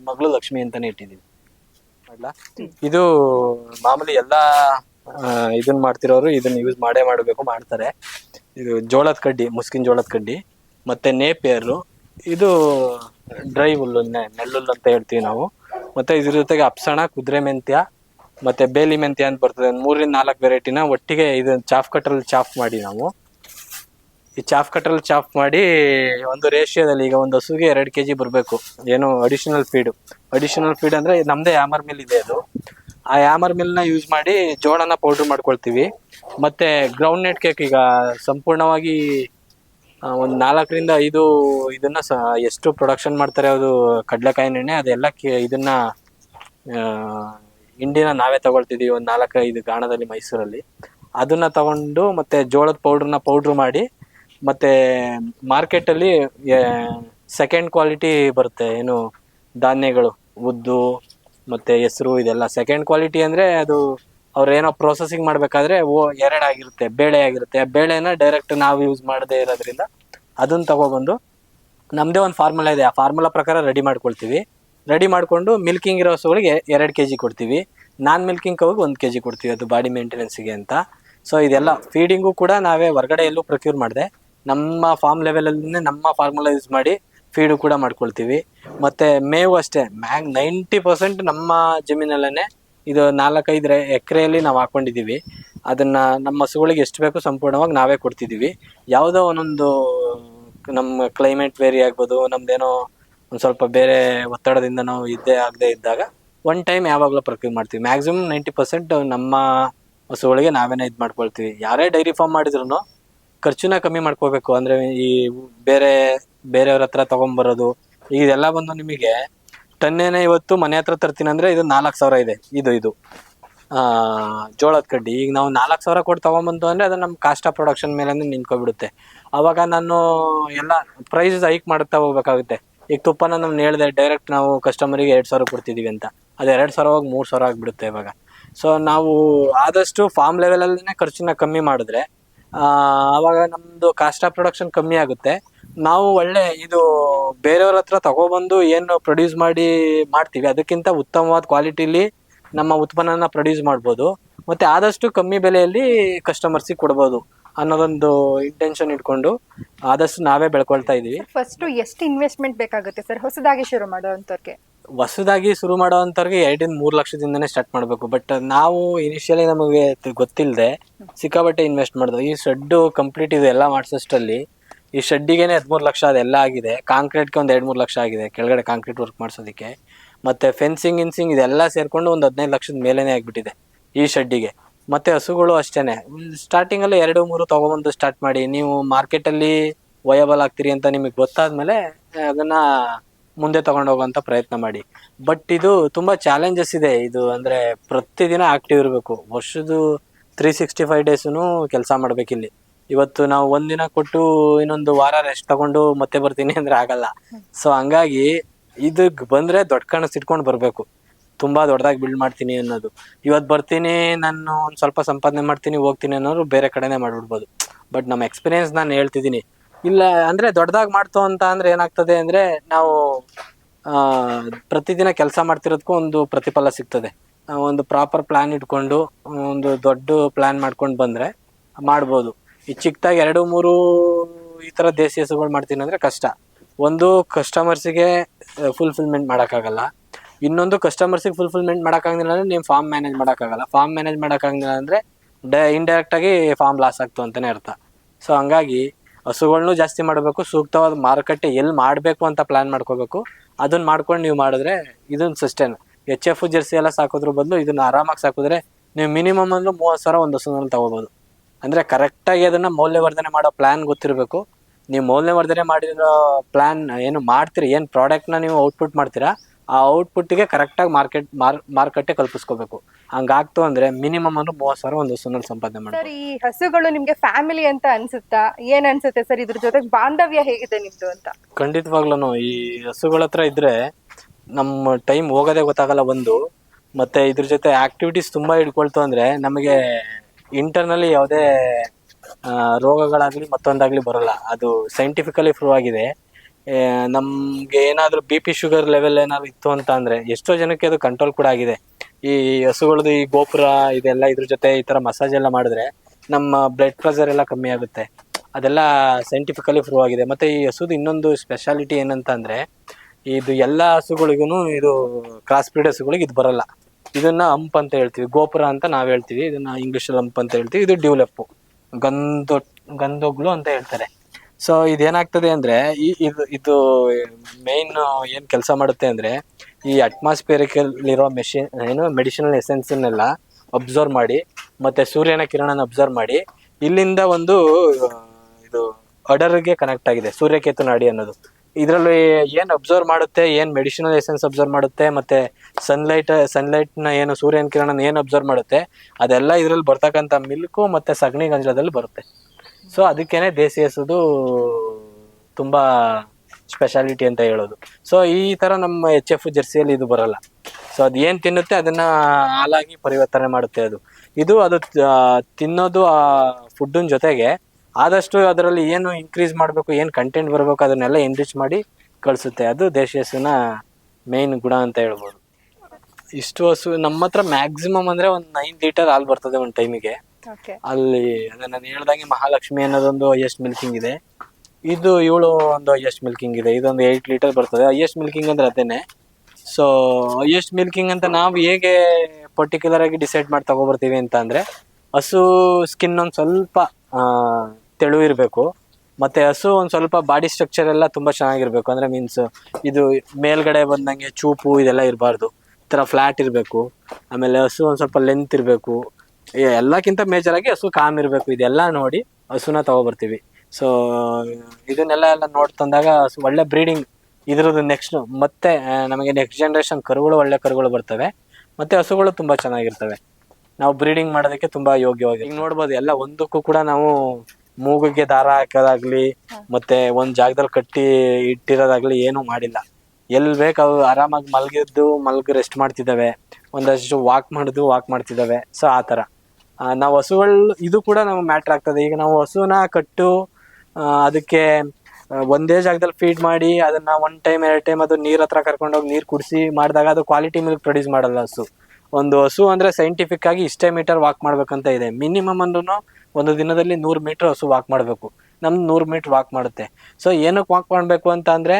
ಮಗಳು ಲಕ್ಷ್ಮಿ ಅಂತಾನೆ ಇಟ್ಟಿದೀವಿ ಮಾಡ್ಲಾ? ಇದು ಮಾಮೂಲಿ ಎಲ್ಲಾ ಆ, ಇದನ್ ಮಾಡ್ತಿರೋರು ಇದನ್ನ ಯೂಸ್ ಮಾಡೇ ಮಾಡಬೇಕು ಮಾಡ್ತಾರೆ. ಇದು ಜೋಳದ ಕಡ್ಡಿ ಮುಸ್ಕಿನ್ ಜೋಳದ ಕಡ್ಡಿ ಮತ್ತೆ ನೇಪೇರು ಇದು ಡ್ರೈ ಹುಲ್ಲು ನೆ- ನೆಲ್ಲುಲ್ಲು ಅಂತ ಹೇಳ್ತೀವಿ ನಾವು. ಮತ್ತೆ ಇದ್ರ ಜೊತೆಗೆ ಅಪ್ಸಣ ಕುದುರೆ ಮೆಂತ್ಯ ಮತ್ತೆ ಬೇಲಿ ಮೆಂತ್ಯ ಅಂತ ಬರ್ತದೆ. ಒಂದ್ ಮೂರಿಂದ ನಾಲ್ಕು ವೆರೈಟಿನ ಒಟ್ಟಿಗೆ ಇದನ್ನ ಚಾಫ್ ಕಟ್ರಲ್ಲಿ ಚಾಫ್ ಮಾಡಿ ನಾವು. ಈ ಚಾಫ್ ಕಟ್ರಲ್ಲಿ ಚಾಫ್ ಮಾಡಿ ಒಂದು ರೇಷಿಯೋದಲ್ಲಿ ಈಗ ಒಂದು ಹಸುಗೆ ಎರಡು ಕೆಜಿ ಬರಬೇಕು. ಏನು ಅಡಿಷನಲ್ ಫೀಡ್ ಅಡಿಷನಲ್ ಫೀಡ್ ಅಂದರೆ ನಮ್ಮದೇ ಯಾಮರ್ ಮಿಲ್ ಇದೆ ಅದು. ಆ ಯಾಮರ್ ಮಿಲ್ನ ಯೂಸ್ ಮಾಡಿ ಜೋಳನ ಪೌಡ್ರ್ ಮಾಡ್ಕೊಳ್ತೀವಿ. ಮತ್ತು ಗ್ರೌಂಡ್ ನೆಟ್ ಕೇಕ್ ಈಗ ಸಂಪೂರ್ಣವಾಗಿ ಒಂದು ನಾಲ್ಕರಿಂದ ಐದು ಇದನ್ನು ಸ, ಎಷ್ಟು ಪ್ರೊಡಕ್ಷನ್ ಮಾಡ್ತಾರೆ ಅದು ಕಡಲೆಕಾಯಿ ಎಣ್ಣೆ ಅದೆಲ್ಲ ಕೇ- ಇದನ್ನು ಹಿಂಡಿನ ನಾವೇ ತಗೊಳ್ತಿದ್ದೀವಿ ಒಂದು ನಾಲ್ಕೈದು ಗಾಣದಲ್ಲಿ ಮೈಸೂರಲ್ಲಿ. ಅದನ್ನು ತಗೊಂಡು ಮತ್ತು ಜೋಳದ ಪೌಡ್ರನ್ನ ಪೌಡ್ರ್ ಮಾಡಿ ಮತ್ತೆ ಮಾರ್ಕೆಟ್ ಅಲ್ಲಿ ಸೆಕೆಂಡ್ ಕ್ವಾಲಿಟಿ ಬರುತ್ತೆ. ಏನು, ಧಾನ್ಯಗಳು, ಉದ್ದು, ಮತ್ತೆ ಹೆಸರು ಇದೆಲ್ಲ. ಸೆಕೆಂಡ್ ಕ್ವಾಲಿಟಿ ಅಂದ್ರೆ ಅದು ಅವ್ರು ಏನೋ ಪ್ರೊಸೆಸಿಂಗ್ ಮಾಡ್ಬೇಕಾದ್ರೆ ಓ, ಎರಡಾಗಿರುತ್ತೆ ಬೇಳೆ ಆಗಿರುತ್ತೆ ಬೇಳೆನ ಡೈರೆಕ್ಟ್ ನಾವು ಯೂಸ್ ಮಾಡದೇ ಇರೋದ್ರಿಂದ ಅದನ್ನ ತಗೊಬಂದು ನಮ್ದೇ ಒಂದು ಫಾರ್ಮುಲಾ ಇದೆ. ಆ ಫಾರ್ಮುಲಾ ಪ್ರಕಾರ ರೆಡಿ ಮಾಡ್ಕೊಳ್ತೀವಿ. ರೆಡಿ ಮಾಡಿಕೊಂಡು ಮಿಲ್ಕಿಂಗ್ ಇರೋ ಹಸುಗಳಿಗೆ ಎರಡು ಕೆ ಜಿ ಕೊಡ್ತೀವಿ ನಾನ್ ಮಿಲ್ಕಿಂಗ್ ಕವಿಗೆ ಒಂದು ಕೆ ಜಿ ಕೊಡ್ತೀವಿ. ಅದು ಬಾಡಿ ಮೇಂಟೆನೆನ್ಸ್ಗೆ ಅಂತ. ಸೊ ಇದೆಲ್ಲ ಫೀಡಿಂಗು ಕೂಡ ನಾವೇ ಹೊರಗಡೆ ಎಲ್ಲೂ ಪ್ರೊಕ್ಯೂರ್ ಮಾಡಿದೆ. ನಮ್ಮ ಫಾರ್ಮ್ ಲೆವೆಲಲ್ಲೇ ನಮ್ಮ ಫಾರ್ಮುಲಾ ಯೂಸ್ ಮಾಡಿ ಫೀಡು ಕೂಡ ಮಾಡ್ಕೊಳ್ತೀವಿ. ಮತ್ತೆ ಮೇವು ಅಷ್ಟೇ ಮ್ಯಾಗ್ ನೈಂಟಿ ಪರ್ಸೆಂಟ್ ನಮ್ಮ ಜಮೀನಲ್ಲೇ ಇದು ನಾಲ್ಕೈದು ಎಕರೆಯಲ್ಲಿ ನಾವು ಹಾಕ್ಕೊಂಡಿದ್ದೀವಿ ಅದನ್ನ ನಮ್ಮ ಹಸುಗಳಿಗೆ ಎಷ್ಟು ಬೇಕು ಸಂಪೂರ್ಣವಾಗಿ ನಾವೇ ಕೊಡ್ತಿದ್ದೀವಿ ಯಾವುದೋ ಒಂದೊಂದು ನಮ್ಮ ಕ್ಲೈಮೇಟ್ ವೇರಿ ಆಗ್ಬೋದು, ನಮ್ದೇನೋ ಒಂದು ಸ್ವಲ್ಪ ಬೇರೆ ಒತ್ತಡದಿಂದ ನಾವು ಇದ್ದೇ ಆಗದೆ ಇದ್ದಾಗ ಒನ್ ಟೈಮ್ ಯಾವಾಗಲೂ ಪ್ರಕ್ರಿಯೆ ಮಾಡ್ತೀವಿ. ಮ್ಯಾಕ್ಸಿಮಮ್ ನೈಂಟಿ ಪರ್ಸೆಂಟ್ ನಮ್ಮ ಹಸುಗಳಿಗೆ ನಾವೇನೇ ಇದು ಮಾಡ್ಕೊಳ್ತೀವಿ ಯಾರೇ ಡೈರಿ ಫಾರ್ಮ್ ಮಾಡಿದ್ರು ಖರ್ಚುನ ಕಮ್ಮಿ ಮಾಡ್ಕೋಬೇಕು. ಅಂದ್ರೆ ಈ ಬೇರೆ, ಬೇರೆಯವ್ರ ಹತ್ರ ತಗೊಂಡ್ಬರೋದು ಇದೆಲ್ಲ ಬಂದು ನಿಮಗೆ ಟನ್ನೇನೆ ಇವತ್ತು ಮನೆ ಹತ್ರ ತರ್ತೀನಿ ಅಂದ್ರೆ ಇದು ನಾಲ್ಕು ಸಾವಿರ ಇದೆ. ಇದು ಇದು. ಆ, ಜೋಳದ ಕಡ್ಡಿ. ಈಗ ನಾವು ನಾಲ್ಕು ಸಾವಿರ ಕೊಟ್ಟು ತಗೊಂಬಂತು ಅಂದ್ರೆ ಅದು ನಮ್ಮ ಕಾಸ್ಟ್ ಆಫ್ ಪ್ರೊಡಕ್ಷನ್ ಮೇಲೆ ನಿಂತ್ಕೊಬಿಡುತ್ತೆ. ಅವಾಗ ನಾನು ಎಲ್ಲ ಪ್ರೈಸ್ ಹೈಕ್ ಮಾಡ್ತಾ ಹೋಗ್ಬೇಕಾಗುತ್ತೆ. ಈಗ ತುಪ್ಪನ ನಾನು ಹೇಳ್ದೆ ಡೈರೆಕ್ಟ್ ನಾವು ಕಸ್ಟಮರಿಗೆ ಎರಡು ಸಾವಿರ ಕೊಡ್ತಿದೀವಿ ಅಂತ. ಅದು ಎರಡು ಸಾವಿರ ಹೋಗಿ ಮೂರು ಸಾವಿರ ಆಗ್ಬಿಡುತ್ತೆ ಇವಾಗ. ಸೊ ನಾವು ಆದಷ್ಟು ಫಾರ್ಮ್ ಲೆವೆಲಲ್ಲೇ ಖರ್ಚನ್ನ ಕಮ್ಮಿ ಮಾಡಿದ್ರೆ ಆ, ಅವಾಗ ನಮ್ದು ಕಾಸ್ಟ್ ಆಫ್ ಪ್ರೊಡಕ್ಷನ್ ಕಮ್ಮಿ ಆಗುತ್ತೆ. ನಾವು ಒಳ್ಳೆ ಇದು ಬೇರೆಯವ್ರ ಹತ್ರ ತಗೊಬಂದು ಏನು ಪ್ರೊಡ್ಯೂಸ್ ಮಾಡಿ ಮಾಡ್ತೀವಿ. ಅದಕ್ಕಿಂತ ಉತ್ತಮವಾದ ಕ್ವಾಲಿಟಿಲಿ ನಮ್ಮ ಉತ್ಪನ್ನನ ಪ್ರೊಡ್ಯೂಸ್ ಮಾಡ್ಬೋದು. ಮತ್ತೆ ಆದಷ್ಟು ಕಮ್ಮಿ ಬೆಲೆಯಲ್ಲಿ ಕಸ್ಟಮರ್ಸಿಗೆ ಕೊಡ್ಬೋದು ಅನ್ನೋದೊಂದು ಇಂಟೆನ್ಷನ್ ಇಟ್ಕೊಂಡು ಆದಷ್ಟು ನಾವೇ ಬೆಳ್ಕೊಳ್ತಾ ಇದೀವಿ.
ಫಸ್ಟ್ ಎಷ್ಟು ಇನ್ವೆಸ್ಟ್ಮೆಂಟ್ ಬೇಕಾಗುತ್ತೆ? ಸರ್ ಹೊಸದಾಗಿ ಶುರು ಮಾಡೋವಂಥವ್ರಿಗೆ.
ಹೊಸದಾಗಿ ಶುರು ಮಾಡೋವಂಥವ್ರಿಗೆ ಎರಡಿಂದ ಮೂರು ಲಕ್ಷದಿಂದನೇ ಸ್ಟಾರ್ಟ್ ಮಾಡಬೇಕು. ಬಟ್ ನಾವು ಇನಿಷಿಯಲಿ ನಮಗೆ ಗೊತ್ತಿಲ್ಲದೆ ಸಿಕ್ಕಾಬಟ್ಟೆ ಇನ್ವೆಸ್ಟ್ ಮಾಡಿದ್ವು. ಈ ಶೆಡ್ಡು ಕಂಪ್ಲೀಟ್ ಇದೆ ಎಲ್ಲ ಮಾಡಿಸೋಷ್ಟರಲ್ಲಿ ಈ ಶೆಡ್ಡಿಗೆನೆ ಹದಿಮೂರು ಲಕ್ಷ ಅದೆಲ್ಲ ಆಗಿದೆ. ಕಾಂಕ್ರೀಟ್ಗೆ ಒಂದು ಎರಡು ಮೂರು ಲಕ್ಷ ಆಗಿದೆ ಕೆಳಗಡೆ ಕಾಂಕ್ರೀಟ್ ವರ್ಕ್ ಮಾಡಿಸೋದಕ್ಕೆ. ಮತ್ತೆ ಫೆನ್ಸಿಂಗ್ ಇನ್ಸಿಂಗ್ ಇದೆಲ್ಲ ಸೇರ್ಕೊಂಡು ಒಂದು ಹದಿನೈದು ಲಕ್ಷದ ಮೇಲೇ ಆಗಿಬಿಟ್ಟಿದೆ ಈ ಶೆಡ್ಡಿಗೆ ಮತ್ತೆ ಹಸುಗಳು ಅಷ್ಟೇನೆ. ಸ್ಟಾರ್ಟಿಂಗ್ ಅಲ್ಲಿ ಎರಡು, ಮೂರು ತಗೊಬಂದು ಸ್ಟಾರ್ಟ್ ಮಾಡಿ. ನೀವು ಮಾರ್ಕೆಟ್ ಅಲ್ಲಿ ವಯಬಲ್ ಆಗ್ತೀರಿ ಅಂತ ನಿಮಗೆ ಗೊತ್ತಾದ್ಮೇಲೆ ಅದನ್ನ ಮುಂದೆ ಹೋಗುವಂತ ಪ್ರಯತ್ನ ಮಾಡಿ. ಬಟ್ ಇದು ತುಂಬಾ ಚಾಲೆಂಜಸ್ ಇದೆ. ಇದು ಅಂದ್ರೆ ಪ್ರತಿದಿನ ಆಕ್ಟಿವ್ ಇರಬೇಕು. ವರ್ಷದ ತ್ರೀ ಸಿಕ್ಸ್ಟಿ ಫೈವ್ ಡೇಸ್ನು ಕೆಲಸ ಮಾಡ್ಬೇಕಿಲ್ಲಿ ಇವತ್ತು ನಾವು ಒಂದಿನ ಕೊಟ್ಟು ಇನ್ನೊಂದು ವಾರ ರೆಸ್ಟ್ ತಗೊಂಡು ಮತ್ತೆ ಬರ್ತೀನಿ ಅಂದ್ರೆ ಆಗಲ್ಲ. ಸೊ ಹಂಗಾಗಿ ಇದಕ್ ಬಂದ್ರೆ ದೊಡ್ಡ ಕನಸು ಇಟ್ಕೊಂಡು ಬರ್ಬೇಕು. ತುಂಬಾ ದೊಡ್ಡದಾಗಿ ಬಿಲ್ಡ್ ಮಾಡ್ತೀನಿ ಅನ್ನೋದು. ಇವತ್ತು ಬರ್ತೀನಿ, ನಾನು ಒಂದು ಸ್ವಲ್ಪ ಸಂಪಾದನೆ ಮಾಡ್ತೀನಿ, ಹೋಗ್ತೀನಿ ಅನ್ನೋರು ಬೇರೆ ಕಡೆನೇ ಮಾಡ್ಬಿಡ್ಬೋದು. ಬಟ್ ನಮ್ಮ ಎಕ್ಸ್ಪೀರಿಯನ್ಸ್ ನಾನು ಹೇಳ್ತಿದ್ದೀನಿ. ಇಲ್ಲ, ಅಂದ್ರೆ ದೊಡ್ಡದಾಗಿ ಮಾಡ್ತು ಅಂತ ಅಂದ್ರೆ ಏನಾಗ್ತದೆ ಅಂದ್ರೆ ನಾವು ಪ್ರತಿದಿನ ಕೆಲಸ ಮಾಡ್ತಿರೋದಕ್ಕೂ ಒಂದು ಪ್ರತಿಫಲ ಸಿಗ್ತದೆ. ಒಂದು ಪ್ರಾಪರ್ ಪ್ಲಾನ್ ಇಟ್ಕೊಂಡು, ಒಂದು ದೊಡ್ಡ ಪ್ಲಾನ್ ಮಾಡ್ಕೊಂಡು ಬಂದ್ರೆ ಮಾಡ್ಬೋದು. ಈ ಚಿಕ್ಕದಾಗಿ ಎರಡು, ಮೂರು ಈ ತರ ದೇಸಿ ಹೆಸರುಗಳು ಮಾಡ್ತೀನಿ ಅಂದ್ರೆ ಕಷ್ಟ. ಒಂದು ಕಸ್ಟಮರ್ಸಿಗೆ ಫುಲ್ಫಿಲ್ಮೆಂಟ್ ಮಾಡೋಕ್ಕಾಗಲ್ಲ. ಇನ್ನೊಂದು ಕಸ್ಟಮರ್ಸಿಗೆ ಫುಲ್ಫಿಲ್ಮೆಂಟ್ ಮಾಡೋಕ್ಕಾಗಿಲ್ಲ ಅಂದ್ರೆ ನೀವು ಫಾರ್ಮ್ ಮ್ಯಾನೇಜ್ ಮಾಡೋಕ್ಕಾಗಲ್ಲ. ಫಾರ್ಮ್ ಮ್ಯಾನೇಜ್ ಮಾಡೋಕ್ಕಾಗಿಲ್ಲ ಅಂದ್ರೆ ಇಂಡೈರೆಕ್ಟ್ ಆಗಿ ಫಾರ್ಮ್ ಲಾಸ್ ಆಗ್ತು ಅಂತಾನೆ ಅರ್ಥ. ಸೊ ಹಂಗಾಗಿ ಹಸುಗಳ್ನು ಜಾಸ್ತಿ ಮಾಡಬೇಕು, ಸೂಕ್ತವಾದ ಮಾರುಕಟ್ಟೆ ಎಲ್ಲಿ ಮಾಡಬೇಕು ಅಂತ ಪ್ಲಾನ್ ಮಾಡ್ಕೋಬೇಕು. ಅದನ್ನ ಮಾಡ್ಕೊಂಡು ನೀವು ಮಾಡಿದ್ರೆ ಇದೊಂದು ಸಸ್ಟೈನ್ ಎಚ್ ಎಫ್ ಜೆರ್ಸಿ ಎಲ್ಲ ಸಾಕೋದ್ರ ಬದಲು ಇದನ್ನ ಆರಾಮಾಗಿ ಸಾಕಿದ್ರೆ ನೀವು ಮಿನಿಮಮ್ ಅಂದ್ರೆ ಮೂವತ್ತು ಸಾವಿರ, ಒಂದು ಹಸುನಲ್ಲಿ ತಗೋಬಹುದು ಅಂದ್ರೆ ಕರೆಕ್ಟಾಗಿ ಅದನ್ನ ಮೌಲ್ಯವರ್ಧನೆ ಮಾಡೋ ಪ್ಲಾನ್ ಗೊತ್ತಿರಬೇಕು. ನೀವು ಮೌಲ್ಯವರ್ಧನೆ ಮಾಡಿರೋ ಪ್ಲಾನ್ ಏನು ಮಾಡ್ತೀರಿ, ಏನು ಪ್ರಾಡಕ್ಟ್ನ ನೀವು ಔಟ್ಪುಟ್ ಮಾಡ್ತೀರಾ ಆ ಔಟ್ಪುಟ್ಗೆ ಕರೆಕ್ಟಾಗಿ ಮಾರ್ಕೆಟ್ ಮಾರ್ ಮಾರುಕಟ್ಟೆ ಕಲ್ಪಿಸ್ಕೋಬೇಕು. ಹಂಗಾಗ್ತು ಅಂದ್ರೆ ಮಿನಿಮಮ್ ಅಂದ್ರೆ ಮೂವತ್ತು ಸಾವಿರ ಒಂದು ಹಸುನಲ್ಲಿ ಸಂಪಾದನೆ
ಸರ್
ಮಾಡ್ಬೋದು
ಈ ಹಸುಗಳು ನಿಮ್ಗೆ ಫ್ಯಾಮಿಲಿ ಅಂತ ಅನ್ಸುತ್ತಾ? ಏನ್ ಅನ್ಸುತ್ತೆ ಸರ್ ಇದ್ರ ಜೊತೆ ಬಾಂಧವ್ಯ ಹೇಗಿದೆ ನಿಮ್ದು ಅಂತ?
ಖಂಡಿತವಾಗ್ಲೂ ಈ ಹಸುಗಳ ಹತ್ರ ಇದ್ರೆ ನಮ್ಮ ಟೈಮ್ ಹೋಗೋದೇ ಗೊತ್ತಾಗಲ್ಲ ಒಂದು ಮತ್ತೆ ಇದ್ರ ಜೊತೆ ಆಕ್ಟಿವಿಟೀಸ್ ತುಂಬಾ ಹಿಡ್ಕೊಳ್ತು ಅಂದ್ರೆ ನಮಗೆ ಇಂಟರ್ನಲಿ ಯಾವುದೇ ಆ, ರೋಗಗಳಾಗ್ಲಿ ಮತ್ತೊಂದಾಗ್ಲಿ ಬರಲ್ಲ. ಅದು ಸೈಂಟಿಫಿಕಲಿ ಪ್ರೂವ್ ಆಗಿದೆ. ನಮ್ಗೆ ಏನಾದರೂ ಬಿ ಪಿ ಶುಗರ್ ಲೆವೆಲ್ ಏನಾದ್ರು ಇತ್ತು ಅಂತ ಅಂದ್ರೆ ಎಷ್ಟೋ ಜನಕ್ಕೆ ಅದು ಕಂಟ್ರೋಲ್ ಕೂಡ ಆಗಿದೆ. ಈ ಹಸುಗಳದ್ದು ಈ ಗೋಪುರ, ಇದೆಲ್ಲ ಇದ್ರ ಜೊತೆ ಈ ತರ ಮಸಾಜ್ ಎಲ್ಲ ಮಾಡಿದ್ರೆ ನಮ್ಮ ಬ್ಲಡ್ ಪ್ರೆಷರ್ ಎಲ್ಲ ಕಮ್ಮಿ ಆಗುತ್ತೆ. ಅದೆಲ್ಲ ಸೈಂಟಿಫಿಕಲಿ ಪ್ರೂವ್ ಆಗಿದೆ. ಮತ್ತೆ ಈ ಹಸುದು ಇನ್ನೊಂದು ಸ್ಪೆಷಾಲಿಟಿ ಏನಂತ ಅಂದ್ರೆ ಇದು ಎಲ್ಲ ಹಸುಗಳಿಗೂ ಇದು ಕ್ರಾಸ್ ಬ್ರೀಡ್ ಹಸುಗಳಿಗೆ ಇದು ಬರಲ್ಲ. ಇದನ್ನ ಹಂಪ್ ಅಂತ ಹೇಳ್ತೀವಿ. ಗೋಪುರ ಅಂತ ನಾವು ಹೇಳ್ತೀವಿ. ಇದನ್ನ ಇಂಗ್ಲಿಷ್ ಅಲ್ಲಿ ಹಂಪ್ ಅಂತ ಹೇಳ್ತೀವಿ. ಇದು ಡ್ಯೂಲೆಪ್ ಗಂಧೊ, ಗಂಧೊಗ್ಲು ಅಂತ ಹೇಳ್ತಾರೆ. ಸೊ ಇದೇನಾಗ್ತದೆ ಅಂದ್ರೆ, ಈ, ಇದು ಇದು ಮೇನ್ ಏನ್ ಕೆಲಸ ಮಾಡುತ್ತೆ ಅಂದ್ರೆ, ಈ ಅಟ್ಮಾಸ್ಫಿಯರಿಕಲ್ ಇರೋ ಮೆಷಿನ್ ಏನು ಮೆಡಿಸಿನಲ್ ಎಸೆನ್ಸ್ನೆಲ್ಲ ಅಬ್ಸರ್ವ್ ಮಾಡಿ, ಮತ್ತೆ ಸೂರ್ಯನ ಕಿರಣನ ಅಬ್ಸರ್ವ್ ಮಾಡಿ, ಇಲ್ಲಿಂದ ಒಂದು ಇದು ಅಡರ್ಗೆ ಕನೆಕ್ಟ್ ಆಗಿದೆ, ಸೂರ್ಯಕೇತು ನಾಡಿ ಅನ್ನೋದು. ಇದರಲ್ಲಿ ಏನು ಅಬ್ಸರ್ವ್ ಮಾಡುತ್ತೆ, ಏನು ಮೆಡಿಸಿನಲ್ ಎಸೆನ್ಸ್ ಅಬ್ಸರ್ವ್ ಮಾಡುತ್ತೆ, ಮತ್ತೆ ಸನ್ಲೈಟ್ ಸನ್ಲೈಟ್ನ ಏನು ಸೂರ್ಯನ ಕಿರಣನ ಏನು ಅಬ್ಸರ್ವ್ ಮಾಡುತ್ತೆ, ಅದೆಲ್ಲ ಇದರಲ್ಲಿ ಬರ್ತಕ್ಕಂಥ ಮಿಲ್ಕು ಮತ್ತೆ ಸಗಣಿ ಗಂಜಲದಲ್ಲಿ ಬರುತ್ತೆ. ಸೊ ಅದಕ್ಕೇನೆ ದೇಸಿ ಹಸುದು ತುಂಬಾ ಸ್ಪೆಷಾಲಿಟಿ ಅಂತ ಹೇಳೋದು. ಸೊ ಈ ತರ ನಮ್ಮ ಎಚ್ ಎಫ್ ಜರ್ಸಿಯಲ್ಲಿ ಇದು ಬರಲ್ಲ. ಸೊ ಅದು ಏನ್ ತಿನ್ನುತ್ತೆ ಅದನ್ನ ಹಾಲಾಗಿ ಪರಿವರ್ತನೆ ಮಾಡುತ್ತೆ ಅದು. ಇದು ಅದು ತಿನ್ನೋದು, ಆ ಫುಡ್ಡಿನ ಜೊತೆಗೆ ಆದಷ್ಟು ಅದರಲ್ಲಿ ಏನು ಇನ್ಕ್ರೀಸ್ ಮಾಡಬೇಕು, ಏನು ಕಂಟೆಂಟ್ ಬರಬೇಕು ಅದನ್ನೆಲ್ಲ ಎನ್ರಿಚ್ ಮಾಡಿ ಕಳಿಸುತ್ತೆ. ಅದು ದೇಶಿ ಹಸುವಿನ ಮೇನ್ ಗುಣ ಅಂತ ಹೇಳ್ಬೋದು. ಇಷ್ಟು ಹಸು, ನಮ್ಮ ಹತ್ರ ಮ್ಯಾಕ್ಸಿಮಮ್ ಅಂದರೆ ಒಂದು ನೈನ್ ಲೀಟರ್ ಹಾಲು ಬರ್ತದೆ ಒಂದು ಟೈಮಿಗೆ ಅಲ್ಲಿ ಅದೇ ನಾನು ಹೇಳ್ದಂಗೆ ಮಹಾಲಕ್ಷ್ಮಿ ಅನ್ನೋದೊಂದು ಹೈಯೆಸ್ಟ್ ಮಿಲ್ಕಿಂಗ್ ಇದೆ. ಇದು ಇವಳು ಒಂದು ಹೈಯೆಸ್ಟ್ ಮಿಲ್ಕಿಂಗ್ ಇದೆ. ಇದೊಂದು ಏಯ್ಟ್ ಲೀಟರ್ ಬರ್ತದೆ. ಹೈಯೆಸ್ಟ್ ಮಿಲ್ಕಿಂಗ್ ಅಂದ್ರೆ ಅದೇನೆ. ಸೊ ಹೈಯೆಸ್ಟ್ ಮಿಲ್ಕಿಂಗ್ ಅಂತ ನಾವು ಹೇಗೆ ಪರ್ಟಿಕ್ಯುಲರ್ ಆಗಿ ಡಿಸೈಡ್ ಮಾಡಿ ತಗೊಬರ್ತೀವಿ ಅಂತ ಅಂದ್ರೆ, ಹಸು ಸ್ಕಿನ್ ಒಂದು ಸ್ವಲ್ಪ ತೆಳು ಇರಬೇಕು. ಮತ್ತೆ ಹಸು ಒಂದು ಸ್ವಲ್ಪ ಬಾಡಿ ಸ್ಟ್ರಕ್ಚರ್ ಎಲ್ಲ ತುಂಬಾ ಚೆನ್ನಾಗಿರ್ಬೇಕು. ಅಂದ್ರೆ ಮೀನ್ಸ್ ಇದು ಮೇಲ್ಗಡೆ ಬಂದಂಗೆ ಚೂಪು ಇದೆಲ್ಲ ಇರಬಾರ್ದು. ಈ ಥರ ಫ್ಲಾಟ್ ಇರಬೇಕು. ಆಮೇಲೆ ಹಸು ಒಂದು ಸ್ವಲ್ಪ ಲೆಂತ್ ಇರಬೇಕು. ಎಲ್ಲಕ್ಕಿಂತ ಮೇಜರ್ ಆಗಿ ಹಸು ಕಾಮ್ ಇರಬೇಕು. ಇದೆಲ್ಲ ನೋಡಿ ಹಸುನ ತಗೊಬರ್ತೀವಿ. ಸೊ ಇದನ್ನೆಲ್ಲ ಎಲ್ಲ ನೋಡಿ ತಂದಾಗ ಒಳ್ಳೆ ಬ್ರೀಡಿಂಗ್ ಇದ್ರದ್ದು ನೆಕ್ಸ್ಟ್ ಮತ್ತೆ ನಮಗೆ ನೆಕ್ಸ್ಟ್ ಜನರೇಷನ್ ಕರುಗಳು ಒಳ್ಳೆ ಕರುಗಳು ಬರ್ತವೆ. ಮತ್ತೆ ಹಸುಗಳು ತುಂಬಾ ಚೆನ್ನಾಗಿರ್ತವೆ. ನಾವು ಬ್ರೀಡಿಂಗ್ ಮಾಡೋದಕ್ಕೆ ತುಂಬಾ ಯೋಗ್ಯವಾಗಿ ಈಗ ನೋಡ್ಬೋದು, ಎಲ್ಲ ಒಂದಕ್ಕೂ ಕೂಡ ನಾವು ಮೂಗಿಗೆ ದಾರ ಹಾಕೋದಾಗ್ಲಿ, ಮತ್ತೆ ಒಂದ್ ಜಾಗದಲ್ಲಿ ಕಟ್ಟಿ ಇಟ್ಟಿರೋದಾಗ್ಲಿ ಏನು ಮಾಡಿಲ್ಲ. ಎಲ್ಲಿ ಬೇಕು, ಅವು ಆರಾಮಾಗಿ ಮಲಗಿದ್ದು, ಮಲ್ಗಿ ರೆಸ್ಟ್ ಮಾಡ್ತಿದ್ದಾವೆ. ಒಂದಷ್ಟು ವಾಕ್ ಮಾಡಿದ್ದು ವಾಕ್ ಮಾಡ್ತಿದ್ದಾವೆ. ಸೊ ಆ ಥರ. ನಾವು ಹಸುಗಳು, ಇದು ಕೂಡ ನಮ್ಗೆ ಮ್ಯಾಟ್ರ್ ಆಗ್ತದೆ. ಈಗ ನಾವು ಹಸುನ ಕಟ್ಟು ಅದಕ್ಕೆ ಒಂದೇ ಜಾಗದಲ್ಲಿ ಫೀಡ್ ಮಾಡಿ, ಅದನ್ನ ಒನ್ ಟೈಮ್ ಎರಡು ಟೈಮ್ ಅದು ನೀರ್ ಹತ್ರ ಕರ್ಕೊಂಡೋಗಿ ನೀರು ಕುಡಿಸಿ ಮಾಡಿದಾಗ ಅದು ಕ್ವಾಲಿಟಿ ಮಿಲ್ಕ್ ಪ್ರೊಡ್ಯೂಸ್ ಮಾಡಲ್ಲ ಹಸು. ಒಂದು ಹಸು ಅಂದ್ರೆ ಸೈಂಟಿಫಿಕ್ ಆಗಿ ಇಷ್ಟೇ ಮೀಟರ್ ವಾಕ್ ಮಾಡ್ಬೇಕಂತ ಇದೆ. ಮಿನಿಮಮ್ ಅಂದ್ರೂ ಒಂದು ದಿನದಲ್ಲಿ ನೂರು ಮೀಟರ್ ಹಸು ವಾಕ್ ಮಾಡಬೇಕು. ನಮ್ದು ನೂರು ಮೀಟರ್ ವಾಕ್ ಮಾಡುತ್ತೆ. ಸೊ ಏನಕ್ಕೆ ವಾಕ್ ಮಾಡಬೇಕು ಅಂತ ಅಂದ್ರೆ,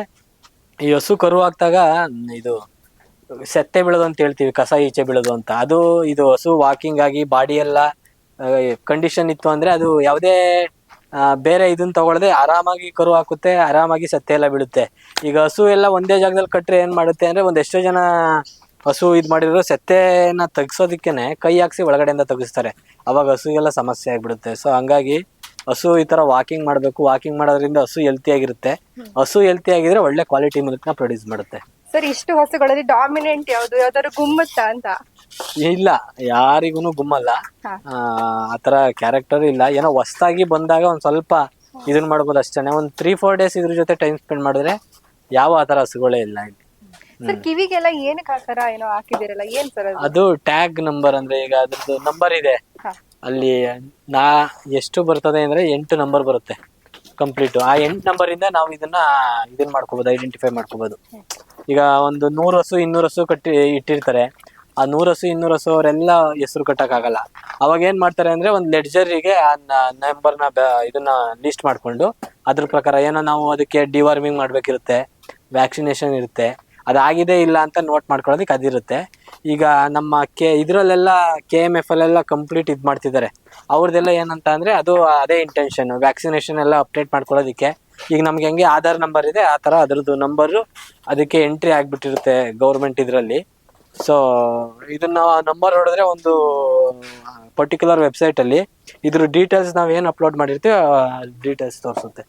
ಈ ಹಸು ಕರು ಹಾಕ್ದಾಗ, ಇದು ಸೆತ್ತೆ ಬೀಳೋದು ಅಂತ ಹೇಳ್ತೀವಿ ಕಸ ಈಚೆ ಬೀಳೋದು ಅಂತ. ಅದು ಇದು ಹಸು ವಾಕಿಂಗ್ ಆಗಿ ಬಾಡಿ ಎಲ್ಲ ಕಂಡೀಷನ್ ಇತ್ತು ಅಂದ್ರೆ ಅದು ಯಾವುದೇ ಬೇರೆ ಇದನ್ನ ತಗೊಳ್ಳದೆ ಆರಾಮಾಗಿ ಕರು ಹಾಕುತ್ತೆ ಆರಾಮಾಗಿ ಸತ್ತೆ ಎಲ್ಲ ಬೀಳುತ್ತೆ. ಈಗ ಹಸು ಎಲ್ಲ ಒಂದೇ ಜಾಗದಲ್ಲಿ ಕಟ್ಟರೆ ಏನ್ ಮಾಡುತ್ತೆ ಅಂದ್ರೆ ಒಂದ್ ಎಷ್ಟೋ ಜನ ಹಸು ಇದು ಮಾಡಿದ್ರು ಸೆತ್ತೆನ ತೆಗ್ಸೋದಕ್ಕೇನೆ ಕೈ ಹಾಕ್ಸಿ ಒಳಗಡೆಯಿಂದ ತೆಗಿಸ್ತಾರೆ. ಅವಾಗ ಹಸುಗೆಲ್ಲ ಸಮಸ್ಯೆ ಆಗ್ಬಿಡುತ್ತೆ. ಸೊ ಹಂಗಾಗಿ ಹಸು ಈ ತರ ವಾಕಿಂಗ್ ಮಾಡಬೇಕು. ವಾಕಿಂಗ್ ಮಾಡೋದ್ರಿಂದ ಹಸು ಹೆಲ್ತಿ ಆಗಿರುತ್ತೆ. ಹಸು ಹೆಲ್ತಿ ಆಗಿದ್ರೆ ಒಳ್ಳೆ ಕ್ವಾಲಿಟಿ ಮಿಲ್ಕ್ನ ಪ್ರೊಡ್ಯೂಸ್ ಮಾಡುತ್ತೆ.
ಸರ್ ಇಷ್ಟು ಹಸುಗಳಲ್ಲಿ ಡಾಮಿನೆಂಟ್ ಯಾವ್ದು? ಯಾವ್ದಾದ್ರು ಗುಮ್ಮತ್ತ ಅಂತ?
ಇಲ್ಲ ಯಾರಿಗೂ ಗುಮ್ಮಲ್ಲ. ಆತರ ಕ್ಯಾರೆಕ್ಟರ್ ಇಲ್ಲ. ಏನೋ ಹೊಸ್ದಾಗಿ ಬಂದಾಗ ಒಂದ್ ಸ್ವಲ್ಪ ಇದನ್ ಮಾಡ್ಬೋದು ಅಷ್ಟೇ. ಒಂದ್ ತ್ರೀ ಫೋರ್ ಡೇಸ್ ಇದ್ರ ಜೊತೆ ಟೈಮ್ ಸ್ಪೆಂಡ್ ಮಾಡಿದ್ರೆ ಯಾವ ಆತರ ತರ ಹಸುಗಳೇ ಇಲ್ಲ ಇಲ್ಲಿ.
ಸರ್ ಕಿವಿಗೆಲ್ಲ ಏನಕ್ಕೆ ಆತರ ಏನೋ ಹಾಕಿದಿರಲ್ಲ ಏನ್ ಸರ್ ಅದು?
ಅದು ಟ್ಯಾಗ್ ನಂಬರ್ ಅಂದ್ರೆ ಈಗ ಅದ್ರದ್ದು ನಂಬರ್ ಇದೆ. ಅಲ್ಲಿ ನಾ ಎಷ್ಟು ಬರ್ತದೆ ಅಂದ್ರೆ ಎಂಟು ನಂಬರ್ ಬರುತ್ತೆ. ಕಂಪ್ಲೀಟ್ ಆ ಎಂಟು ನಂಬರ್ ಇಂದ ನಾವು ಇದನ್ನ ಇದನ್ನ ಮಾಡ್ಕೋಬಹುದು ಐಡೆಂಟಿಫೈ ಮಾಡ್ಕೋಬಹುದು ಈಗ ಒಂದು ನೂರು ಹಸು ಇನ್ನೂರು ಹಸು ಕಟ್ಟಿ ಇಟ್ಟಿರ್ತಾರೆ. ಆ ನೂರು ಹಸು ಇನ್ನೂರು ಹಸು ಅವರೆಲ್ಲ ಹೆಸರು ಕಟ್ಟಕ್ಕಾಗಲ್ಲ. ಅವಾಗ ಏನ್ ಮಾಡ್ತಾರೆ ಅಂದ್ರೆ ಒಂದು ಲೆಡ್ಜರಿಗೆ ಆ ನಂಬರ್ನ ಇದನ್ನ ಲಿಸ್ಟ್ ಮಾಡ್ಕೊಂಡು ಅದ್ರ ಪ್ರಕಾರ ಏನೋ ನಾವು ಅದಕ್ಕೆ ಡಿವಾರ್ಮಿಂಗ್ ಮಾಡ್ಬೇಕಿರುತ್ತೆ ವ್ಯಾಕ್ಸಿನೇಷನ್ ಇರುತ್ತೆ ಅದಾಗಿದೆ ಇಲ್ಲ ಅಂತ ನೋಟ್ ಮಾಡ್ಕೊಳ್ಳೋದಕ್ಕೆ ಅದಿರುತ್ತೆ ಈಗ ನಮ್ಮ ಕೆ, ಇದರಲ್ಲೆಲ್ಲ ಕೆ ಎಂ ಎಫ್ ಅಲ್ಲೆಲ್ಲ ಕಂಪ್ಲೀಟ್ ಇದು ಮಾಡ್ತಿದ್ದಾರೆ. ಅವ್ರದ್ದೆಲ್ಲ ಏನಂತ ಅಂದರೆ ಅದು ಅದೇ ಇಂಟೆನ್ಷನ್ ವ್ಯಾಕ್ಸಿನೇಷನ್ ಎಲ್ಲ ಅಪ್ಡೇಟ್ ಮಾಡ್ಕೊಳ್ಳೋದಕ್ಕೆ. ಈಗ ನಮ್ಗೆ ಹೆಂಗೆ ಆಧಾರ್ ನಂಬರ್ ಇದೆ, ಆ ತರ ಅದ್ರದ್ದು ನಂಬರ್ ಅದಕ್ಕೆ ಎಂಟ್ರಿ ಆಗ್ಬಿಟ್ಟಿರುತ್ತೆ ಗೌರ್ಮೆಂಟ್ ಇದರಲ್ಲಿ. ಸೊ ಇದನ್ನ ನಂಬರ್ ನೋಡಿದ್ರೆ ಒಂದು ಪರ್ಟಿಕ್ಯುಲರ್ ವೆಬ್ಸೈಟ್ ಅಲ್ಲಿ ಇದ್ರ ಡೀಟೇಲ್ಸ್ ನಾವ್ ಏನ್ ಅಪ್ಲೋಡ್ ಮಾಡಿರ್ತೀವಿ ಡೀಟೇಲ್ಸ್ ತೋರಿಸುತ್ತೆ.